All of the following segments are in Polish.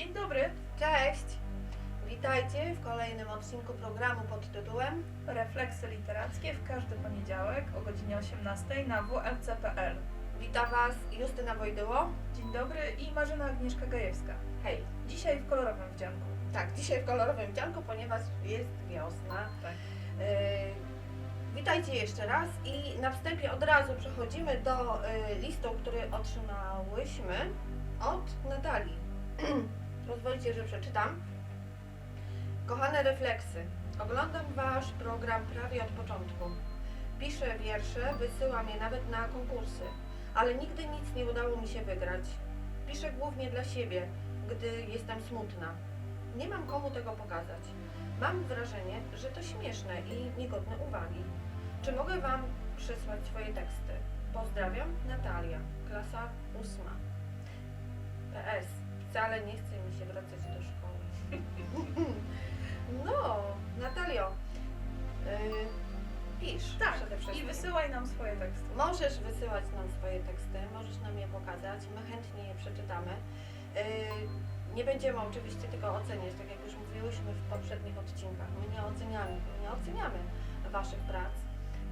Dzień dobry. Cześć! Witajcie w kolejnym odcinku programu pod tytułem Refleksy literackie w każdy poniedziałek o godzinie 18 na WLC.pl. Witam Was Justyna Wojdyło. Dzień dobry i Marzena Agnieszka Gajewska. Hej! Dzisiaj w kolorowym wdzianku. Tak, dzisiaj w kolorowym wdzianku, ponieważ jest wiosna. Tak. Yy, witajcie jeszcze raz i na wstępie od razu przechodzimy do yy, listu, który otrzymałyśmy od Natalii. Pozwolicie, że przeczytam. Kochane refleksy, oglądam Wasz program prawie od początku. Piszę wiersze, wysyłam je nawet na konkursy, ale nigdy nic nie udało mi się wygrać. Piszę głównie dla siebie, gdy jestem smutna. Nie mam komu tego pokazać. Mam wrażenie, że to śmieszne i niegodne uwagi. Czy mogę Wam przysłać swoje teksty? Pozdrawiam, Natalia, klasa ósma. PS. Wcale nie chce mi się wracać do szkoły. No, Natalio, yy, pisz Tak, przede i wszystkim. wysyłaj nam swoje teksty. Możesz wysyłać nam swoje teksty, możesz nam je pokazać, my chętnie je przeczytamy. Yy, nie będziemy oczywiście tego oceniać, tak jak już mówiłyśmy w poprzednich odcinkach. My nie oceniamy, nie oceniamy Waszych prac,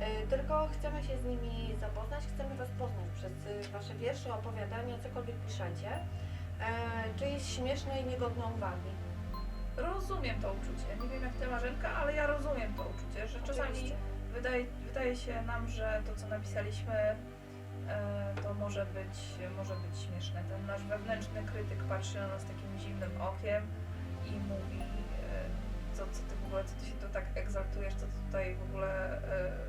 yy, tylko chcemy się z nimi zapoznać, chcemy Was poznać przez yy, Wasze wiersze, opowiadania, cokolwiek piszecie. Czy jest śmieszne i niegodne uwagi. Rozumiem to uczucie. Nie wiem jak ty Marzenka, ale ja rozumiem to uczucie, że czasami Oczywiście. wydaje, wydaje się nam, że to co napisaliśmy e, to może być, może być śmieszne. Ten nasz wewnętrzny krytyk patrzy na nas takim zimnym okiem i mówi e, co, co ty w ogóle, co ty się tu tak egzaltujesz, co ty tutaj w ogóle e,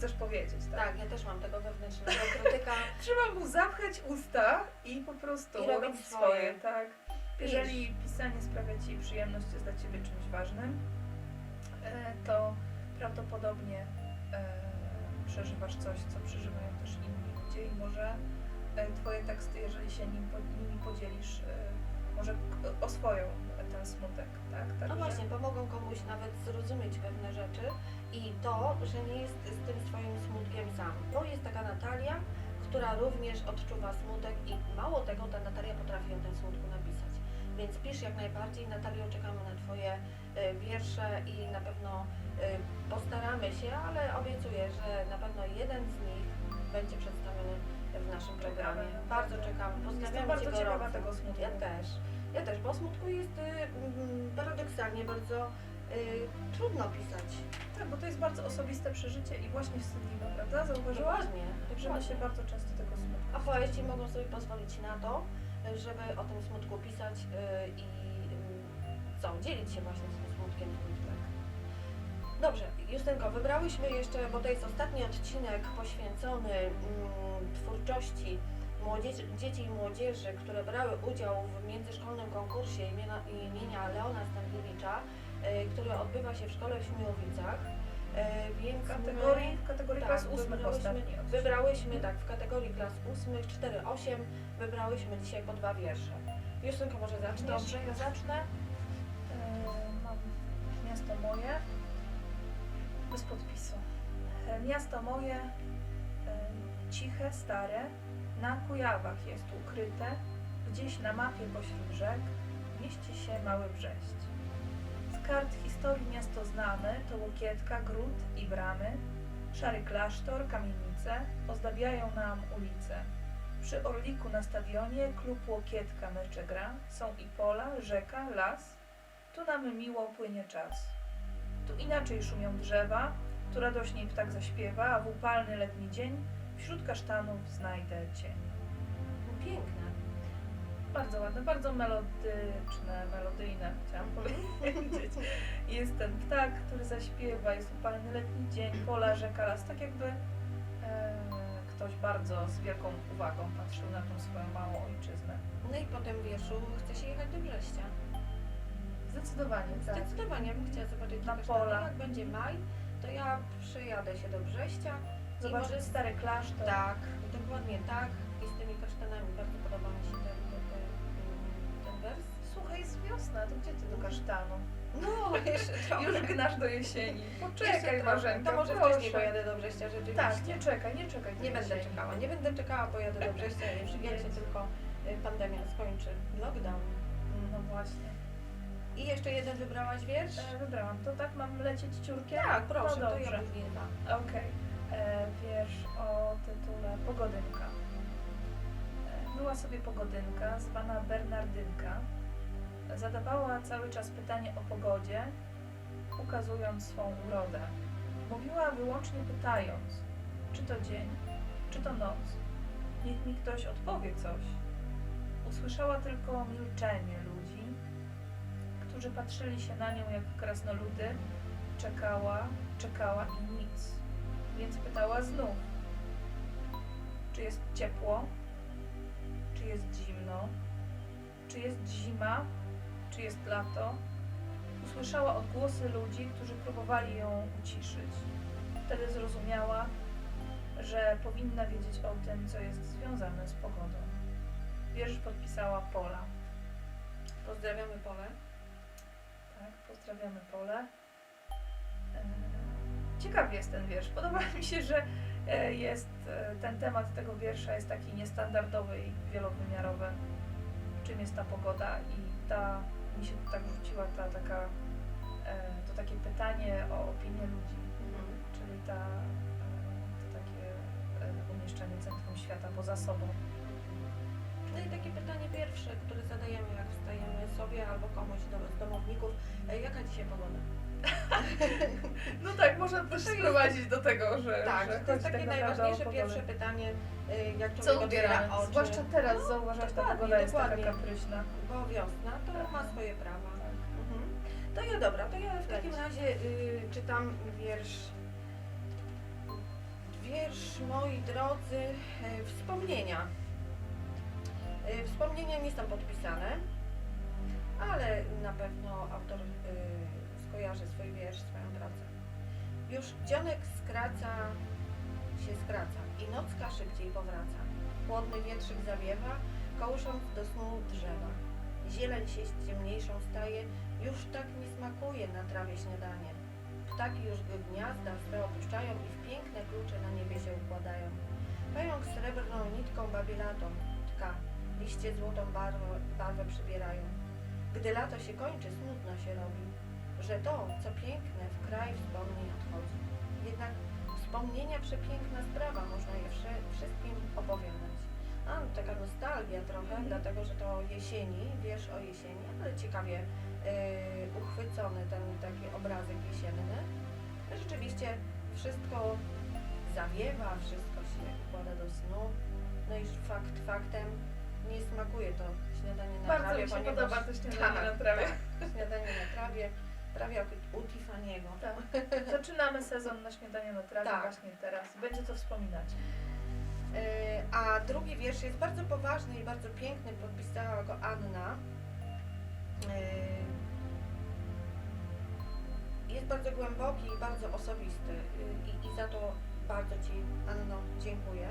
chcesz powiedzieć, tak? Tak, ja też mam tego wewnętrznego krytyka. Trzeba mu zapchać usta i po prostu I robić swoje. swoje, tak. Pisz. Jeżeli pisanie sprawia Ci przyjemność, jest dla Ciebie czymś ważnym, e, to prawdopodobnie e, przeżywasz coś, co przeżywają też inni ludzie i może e, Twoje teksty, jeżeli się nim, nimi podzielisz, może oswoją ten smutek, tak? No Także- właśnie, pomogą komuś nawet zrozumieć pewne rzeczy i to, że nie jest z tym swoim smutkiem sam. Bo jest taka Natalia, która również odczuwa smutek i mało tego, ta Natalia potrafi o tym smutku napisać. Więc pisz jak najbardziej. Natalio, czekamy na Twoje e, wiersze i na pewno e, postaramy się, ale obiecuję, że na pewno jeden z nich będzie przedstawiony w naszym programie. Bardzo czekamy. Cię gorąco. tego smutku. Ja też. Ja też, bo o smutku jest y, mm, paradoksalnie bardzo y, trudno pisać. Tak, bo to jest bardzo osobiste przeżycie i właśnie wstydliwe, prawda? Zauważyłaś? Dokładnie, Że my się bardzo często tego smutku A poeci mogą sobie pozwolić na to, y, żeby o tym smutku pisać y, i y, co, dzielić się właśnie tym smutkiem. Tak. Dobrze, Justynko, wybrałyśmy jeszcze, bo to jest ostatni odcinek poświęcony mm, twórczości dzieci i młodzieży, które brały udział w międzyszkolnym konkursie imienia, imienia Leona Stankiewicza, y, który odbywa się w szkole w Śmiłowicach. Y, więc W kategorii, w kategorii tak, klas ósmych wybrałyśmy-. Wybrałyśmy tak w kategorii klas 8, 4-8, wybrałyśmy dzisiaj po dwa wiersze. Justynko, może zaczniesz? Dobrze, ja zacznę. E, Mam miasto moje. Bez podpisu. E, Miasto moje, e, ciche, stare, na Kujawach jest ukryte, gdzieś na mapie pośród rzek mieści się mały Brześć. Z kart historii miasto znane to Łokietka, Gród i Bramy, szary klasztor, kamienice ozdabiają nam ulice. Przy Orliku na stadionie klub Łokietka mecze gra, są i pola, rzeka, las, tu nam miło płynie czas. Tu inaczej szumią drzewa, tu radośniej ptak zaśpiewa, a w upalny letni dzień wśród kasztanów znajdę cień. Piękne. Bardzo ładne, bardzo melodyczne, melodyjne, chciałam powiedzieć. Jest ten ptak, który zaśpiewa, jest upalny letni dzień, pola, rzeka, las, tak jakby e, ktoś bardzo z wielką uwagą patrzył na tą swoją małą ojczyznę. No i po tym wierszu chce się jechać do Brześcia. Zdecydowanie, tak. Zdecydowanie, ja bym chciała zobaczyć Na kasztany. pola. Jak będzie maj, to ja przyjadę się do Brześcia. I Zobaczyć może- stary klasztor. Tak, dokładnie tak. I z tymi kasztanami bardzo podoba mi się ten, ten, ten, wers. Słuchaj, jest wiosna, to gdzie ty do kasztanu? No, jeszcze trochę. Już gnasz do jesieni. Jeszcze Poczekaj, trochę. Marzenka, To może proszę. wcześniej pojadę do Brześcia rzeczywiście. Tak, nie czekaj, nie czekaj. Nie będę czekała, nie będę czekała, pojadę do Brześcia jak się tylko y, pandemia skończy. Lockdown. No jeszcze jeden wybrałaś wiersz? E, wybrałam. To tak mam lecieć ciurkiem? Tak, proszę, no to ja dobrze. Okej. E, Wiersz o tytule Pogodynka. E, Była sobie pogodynka zwana Bernardynka. Zadawała cały czas pytanie o pogodzie, ukazując swą urodę. Mówiła wyłącznie pytając, czy to dzień, czy to noc. Niech mi ktoś odpowie coś. Usłyszała tylko milczenie ludzi, którzy patrzyli się na nią jak krasnoludy. Czekała, czekała i nic. Więc pytała znów, czy jest ciepło, czy jest zimno, czy jest zima, czy jest lato. Usłyszała odgłosy ludzi, którzy próbowali ją uciszyć. Wtedy zrozumiała, że powinna wiedzieć o tym, co jest związane z pogodą. Wiersz podpisała Pola. Pozdrawiamy Pole. Tak, pozdrawiamy Pole. Ciekawy jest ten wiersz. Podoba mi się, że e, jest e, ten temat tego wiersza jest taki niestandardowy i wielowymiarowy. Czym jest ta pogoda i ta mi się tak rzuciła ta taka e, to takie pytanie o opinię ludzi, czyli ta, to takie umieszczenie centrum świata poza sobą. No i takie pytanie pierwsze, komuś do, z domowników. E, Jaka dzisiaj pogoda? No tak, można też To jest- sprowadzić do tego, że, tak, że to chodzi jest takie tak naprawdę najważniejsze pogodę. pierwsze pytanie, e, jak człowiek Co otwiera oczy. Zwłaszcza teraz zauważasz, ta dokładnie, pogoda jest taka dokładnie. kapryśna. Bo wiosna to Tak. ma swoje prawa. Tak. Mhm. To ja dobra, to ja w Leć. takim razie y, czytam wiersz. Wiersz, moi drodzy, y, wspomnienia. Y, wspomnienia nie są podpisane, ale na pewno autor y, skojarzy swój wiersz, swoją pracę. Już dzionek skraca się skraca i nocka szybciej powraca. Chłodny wietrzyk zawiewa, kołysząc do snu drzewa. Zieleń się ciemniejszą staje, już tak nie smakuje na trawie śniadanie. Ptaki już gniazda swe opuszczają i w piękne klucze na niebie się układają. Pająk srebrną nitką babilatą tka, liście złotą barwę, barwę przybierają. Gdy lato się kończy, smutno się robi, że to, co piękne, w kraj wspomnień odchodzi. Jednak wspomnienia przepiękna sprawa, można je wszystkim opowiadać. A, taka nostalgia trochę, Mhm. dlatego że to jesieni, wiersz o jesieni, ale ciekawie yy, uchwycony ten taki obrazek jesienny. Rzeczywiście wszystko zawiewa, wszystko się układa do snu. No i fakt faktem nie smakuje to śniadanie na Bardzo trawie, mi się ponieważ podoba to śniadanie tak, na trawie. Tak, śniadanie na trawie, prawie jak u Tiffany'ego. Tak. Zaczynamy sezon na śniadanie na trawie Tak. właśnie teraz. Będzie co wspominać. Yy, A drugi wiersz jest bardzo poważny i bardzo piękny, podpisała go Anna. Yy, Jest bardzo głęboki i bardzo osobisty yy, i, i za to bardzo Ci, Anno, dziękuję.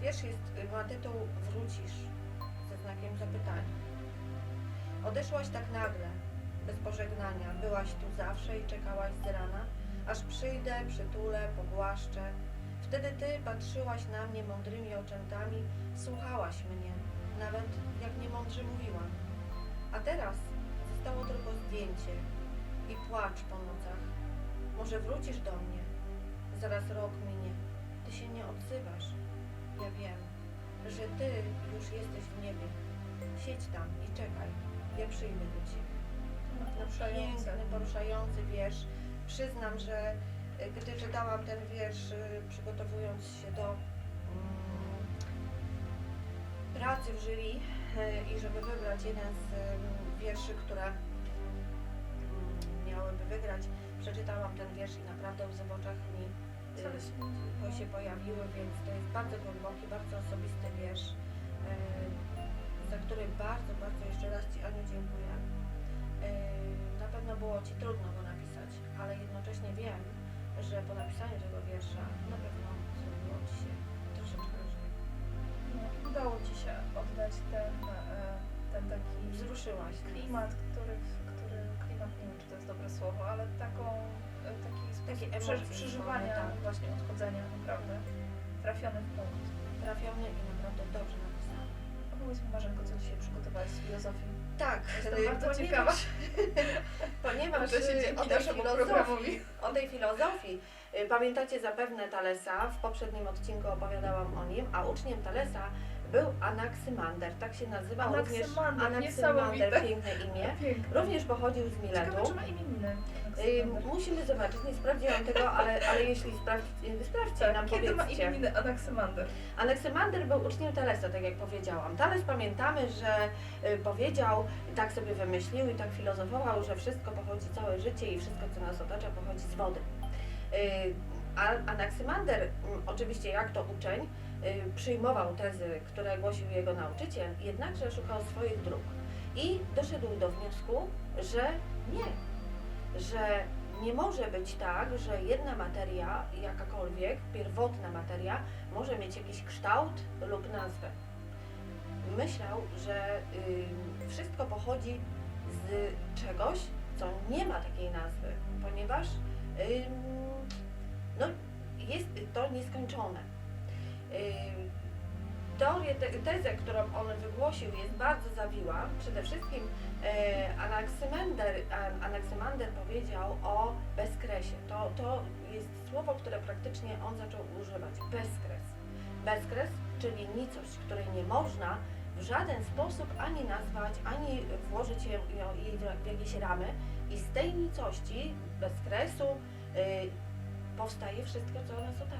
Wiersz jest, ma tytuł Wrócisz znakiem zapytania. Odeszłaś tak nagle, bez pożegnania. Byłaś tu zawsze i czekałaś z rana, aż przyjdę, przytulę, pogłaszczę. Wtedy ty patrzyłaś na mnie mądrymi oczętami, słuchałaś mnie, nawet jak niemądrze mówiłam. A teraz zostało tylko zdjęcie i płacz po nocach. Może wrócisz do mnie, zaraz rok minie. Ty się nie odzywasz. Ja wiem, że ty już jesteś w niebie. Siedź tam i czekaj, ja przyjdę do ciebie. Poruszające. Piękny, poruszający wiersz. Przyznam, że y, gdy czytałam ten wiersz, y, przygotowując się do mm, pracy w jury y, i żeby wybrać jeden z wierszy, które mm, miałyby wygrać, przeczytałam ten wiersz i naprawdę łzy w oczach mi Wcale się pojawiły, więc to jest bardzo głęboki, bardzo osobisty wiersz, yy, za który bardzo, bardzo jeszcze raz Ci Aniu dziękuję. Yy, na pewno było Ci trudno go napisać, ale jednocześnie wiem, że po napisaniu tego wiersza na pewno zrobiło Ci się troszeczkę lżej. No, udało Ci się oddać ten, e, ten taki Wzruszyłaś klimat, który, który klimat, nie wiem czy to jest dobre słowo, ale taką, e, taki sposób prze, przeżywania tak. właśnie odchodzenia naprawdę trafiony w punkt. trafiony i naprawdę dobrze napisany. Opowiedz mi Marzenko, co dzisiaj przygotowałaś z filozofii. Tak, Jestem y, bardzo ponieważ- ciekawa. Ponieważ Uczę się dzięki o tej filozofii, o tej filozofii pamiętacie zapewne Talesa, w poprzednim odcinku opowiadałam o nim, a uczniem Talesa był Anaksymander, tak się nazywał również Anaksymander, Anaksymander, niesamowite. piękne imię. Piękne. Również pochodził z Ciekawe, Miletu. czy ma imieniny. Y, musimy zobaczyć, nie sprawdziłam tego, ale, ale jeśli sprawdź, sprawdźcie nam, Tak, kiedy ma powiedzcie. imieniny Anaksymander? Anaksymander był uczniem Talesa, tak jak powiedziałam. Tales pamiętamy, że y, powiedział, i tak sobie wymyślił i tak filozofował, że wszystko pochodzi, całe życie i wszystko, co nas otacza, pochodzi z wody. Y, a Anaksymander, mm, oczywiście jak to uczeń, y, przyjmował tezy, które głosił jego nauczyciel, jednakże szukał swoich dróg. I doszedł do wniosku, że nie, że nie może być tak, że jedna materia, jakakolwiek, pierwotna materia, może mieć jakiś kształt lub nazwę. Myślał, że ym, wszystko pochodzi z czegoś, co nie ma takiej nazwy, ponieważ ym, no, jest to nieskończone. Ym, Teorię, te, tezę, którą on wygłosił jest bardzo zawiła. Przede wszystkim e, Anaksymander, An- Anaksymander powiedział o bezkresie. To, to jest słowo, które praktycznie on zaczął używać. Bezkres. Bezkres, czyli nicość, której nie można w żaden sposób ani nazwać, ani włożyć je, ją- jej w, jakieś ramy. I z tej nicości, bezkresu, y, powstaje wszystko, co nas otacza.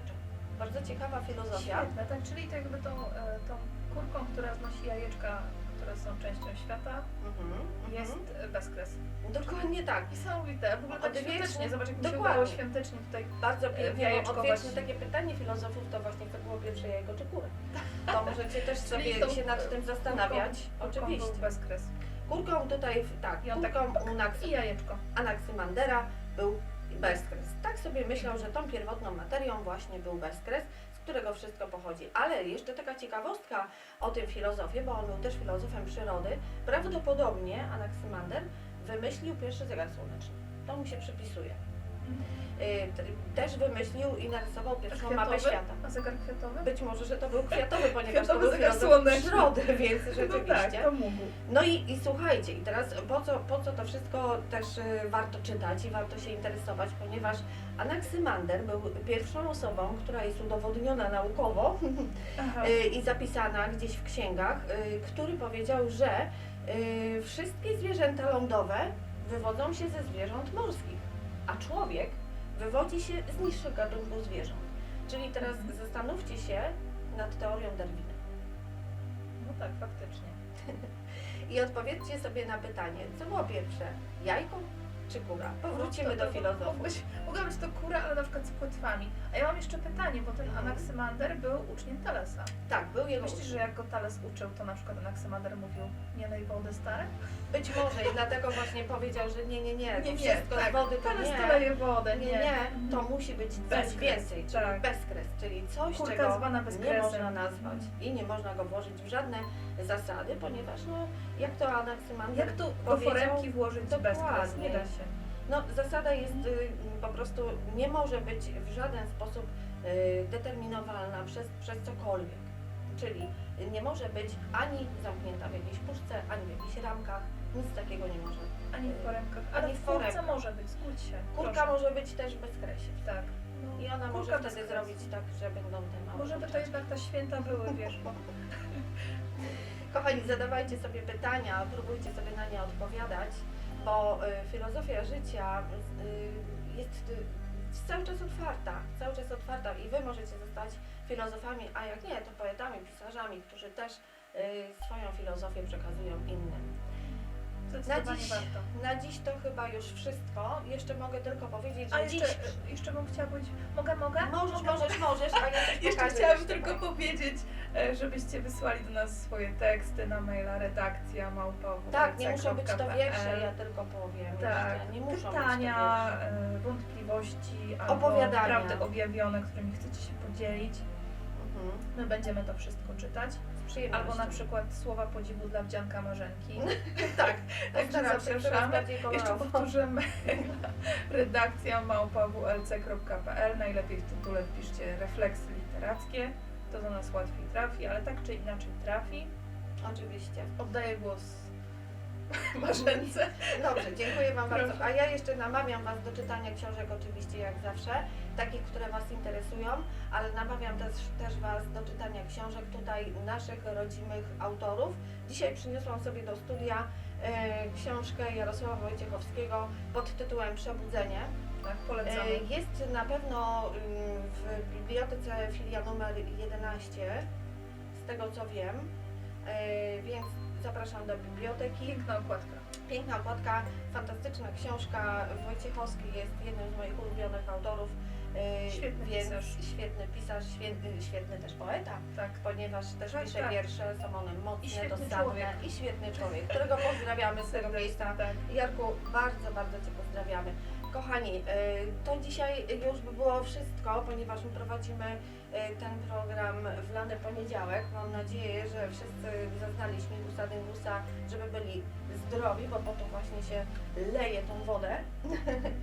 Bardzo ciekawa filozofia. Świetne, tak, czyli to jakby tą, e, tą kurką, która znosi jajeczka, które są częścią świata, Mhm, jest mhm. e, bezkres. Dokładnie tak. Niesamowite, w ogóle tak Odwiecznie. świątecznie, zobacz jak mi się udało świątecznie tutaj. Bardzo E, pięknie, odwieczne takie pytanie filozofów to właśnie to było pierwsze jajko czy kura. To możecie też sobie się nad tym zastanawiać. Kurką Oczywiście. był bezkres. Kurką tutaj, tak, tak kurką pak, u Naksy- I jajeczko. Anaksymandera był bezkres. Tak sobie myślał, że tą pierwotną materią właśnie był bezkres, z którego wszystko pochodzi. Ale jeszcze taka ciekawostka o tym filozofie, bo on był też filozofem przyrody. Prawdopodobnie Anaksymander wymyślił pierwszy zegar słoneczny. To mu się przypisuje. Y, Też wymyślił i narysował pierwszą mapę Kwiatowy? świata. A zegar kwiatowy? Być może, że to był kwiatowy, ponieważ to Kwiatowy był zegar słoneczny. więc No rzeczywiście. tak, to mógł. No i, i słuchajcie, i teraz po co, po co to wszystko też y, warto czytać i warto się interesować, ponieważ Anaksymander był pierwszą osobą, która jest udowodniona naukowo y, i zapisana gdzieś w księgach, y, który powiedział, że y, wszystkie zwierzęta lądowe wywodzą się ze zwierząt morskich, a człowiek wywodzi się z niższych gatunków zwierząt. Czyli teraz Mhm. zastanówcie się nad teorią Darwina. No tak, faktycznie. I odpowiedzcie sobie na pytanie, co było pierwsze, jajko czy kura? Powrócimy No to- do filozofów. mógłbyś- Mogła być to kura, ale na przykład z płetwami. A ja mam jeszcze pytanie, bo ten Mhm. Anaksymander był uczniem Talesa. Tak, był jego Myślisz, że jak go Tales uczył, to na przykład Anaksymander mówił nie lej wody stare? Być może i dlatego właśnie powiedział, że nie, nie, nie, to Nie, nie, wszystko tak. z wody to Tales nie. to leje wodę, Nie, nie. to musi być coś więcej, czyli tak. bezkres, czyli coś, Kurka czego zwana nie bezkresem. można nazwać i nie można go włożyć w żadne zasady, ponieważ no, jak to Anaksymander Jak tu do powiedział, foremki włożyć bezkres? dokładnie. Nie da się. No, zasada jest y, po prostu, nie może być w żaden sposób y, determinowalna przez, przez cokolwiek. Czyli nie może być ani zamknięta w jakiejś puszce, ani w jakichś ramkach, nic takiego nie może. Ani w foremkach. Ani Ale w foremkach. może być, zgódź się. Kurka proszę. może być też bez kresie. Tak. No, I ona kurka może wtedy zrobić tak, że będą te małe Może by to jednak te święta były, wiesz, bo Kochani, zadawajcie sobie pytania, próbujcie sobie na nie odpowiadać, bo y, filozofia życia y, jest y, cały czas otwarta, cały czas otwarta i Wy możecie zostać filozofami, a jak nie, to poetami, pisarzami, którzy też swoją filozofię przekazują innym. Na zdecydowanie dziś, warto. na dziś to chyba już wszystko. Jeszcze mogę tylko powiedzieć, że A jeszcze, dziś... jeszcze bym chciała powiedzieć, mogę, mogę? Możesz, możesz, możesz, a ja Jeszcze pokażę jeszcze, tylko powiedzieć, e, żebyście wysłali do nas swoje teksty na maila redakcja małpowu. Tak, nie muszą być to wiersze, ja tylko powiem. Tak, jeszcze. Nie muszą pytania, być to wiersze. e, wątpliwości, albo Opowiadania. prawdy objawione, którymi chcecie się podzielić. Mhm. My będziemy to wszystko czytać. Albo na przykład słowa podziwu dla wdzianka Marzenki. Tak, Także się coraz zapraszamy. Jeszcze powtórzymy redakcja małpawlc.pl Najlepiej w tytule wpiszcie refleksy literackie, to do nas łatwiej trafi, ale tak czy inaczej trafi. Oczywiście. Oddaję głos Marzence. Dobrze, dziękuję Wam Proszę. bardzo. A ja jeszcze namawiam Was do czytania książek oczywiście jak zawsze, takich, które Was interesują, ale namawiam też, też Was do czytania książek tutaj naszych rodzimych autorów. Dzisiaj przyniosłam sobie do studia e, książkę Jarosława Wojciechowskiego pod tytułem Przebudzenie. Tak, polecamy. E, Jest na pewno ym, w bibliotece filia numer 11, z tego co wiem, E, więc zapraszam do biblioteki. Piękna okładka. Piękna okładka, fantastyczna książka. Wojciechowski jest jednym z moich ulubionych autorów. e, Świetny więc pisarz. Świetny pisarz, świetny, świetny też poeta, Tak. ponieważ też Tak, pisze tak. wiersze, są one I mocne, świetny dosadne człowiek. i świetny człowiek, którego pozdrawiamy z tego miejsca. Tak. Jarku, bardzo, bardzo Cię pozdrawiamy. Kochani, y, to dzisiaj już by było wszystko, ponieważ my prowadzimy y, ten program w lany poniedziałek. Mam nadzieję, że wszyscy zaznali śmigusa dyngusa, żeby byli zdrowi, bo po to właśnie się leje tą wodę.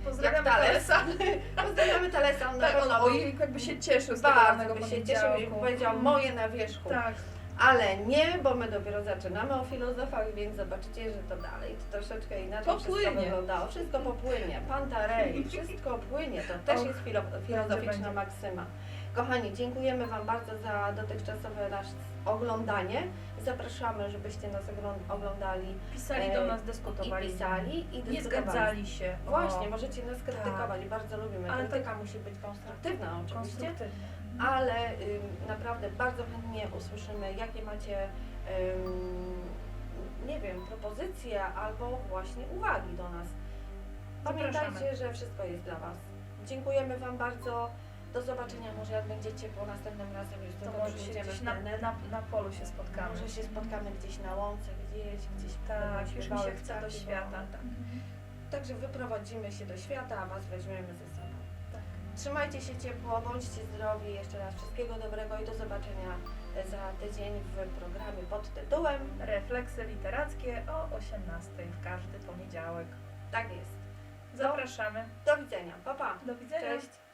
Pozdrawiamy. Talesa. Pozdrawiamy Talesa, na Tak, on ojej, jakby się cieszył z tego bardzo by się cieszył i powiedział Mm. moje na wierzchu. Tak. Ale nie, bo my dopiero zaczynamy o filozofach, więc zobaczycie, że to dalej to troszeczkę inaczej wszystko Popłynie. wyglądało. Wszystko popłynie. Pantarej, wszystko płynie. To też jest filo- filozoficzna maksyma. Kochani, dziękujemy Wam bardzo za dotychczasowe nasze oglądanie. Zapraszamy, żebyście nas oglą- oglądali Pisali E, do nas, i dyskutowali. pisali i Nie dyskutowali. zgadzali się. Właśnie, możecie nas krytykować, bardzo lubimy. Ale Krytyka musi być konstruktywna oczywiście konstruktywnie. Ale naprawdę bardzo chętnie usłyszymy, jakie macie, nie wiem, propozycje albo właśnie uwagi do nas. Pamiętajcie, Zapraszamy. że wszystko jest dla Was. Dziękujemy Wam bardzo. Do zobaczenia może jak będziecie po następnym razem już To może się gdzieś na, na, na polu się spotkamy. Może się spotkamy gdzieś na łące, gdzieś, gdzieś Tak, już mi się chce do świata. tak. Mhm. Także wyprowadzimy się do świata, a Was weźmiemy ze sobą. Trzymajcie się ciepło, bądźcie zdrowi. Jeszcze raz wszystkiego dobrego i do zobaczenia za tydzień w programie pod tytułem Refleksy literackie o 18 w każdy poniedziałek. Tak jest. Zapraszamy. Do widzenia. Pa, pa. Do widzenia. Cześć.